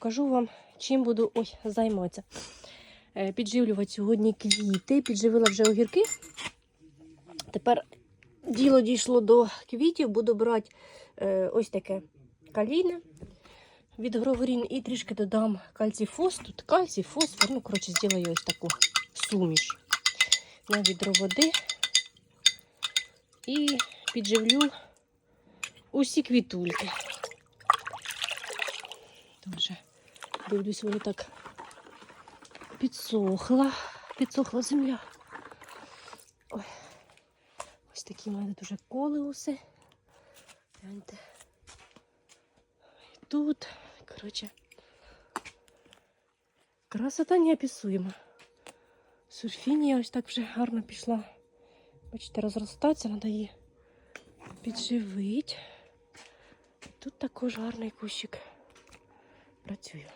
покажу вам, чим буду ой, займатися. Е, Підживлювати сьогодні квіти, підживила вже огірки. Тепер діло дійшло до квітів, буду брати е, ось таке калійне від Гроворін і трішки додам кальцій фос. Тут кальцій, фосфор. Ну, коротше, зроблю ось таку суміш на відро води. І підживлю усі квітульки. Дуже дивлюсь, воно так підсохла. Підсохла земля. Ой. Ось такі мене дуже колеуси. Гляньте. Тут, коротше, красота неописуема. Сурфінія ось так вже гарно пішла. Бачите, розростатися, треба її підживити. Тут також гарний кущик працює.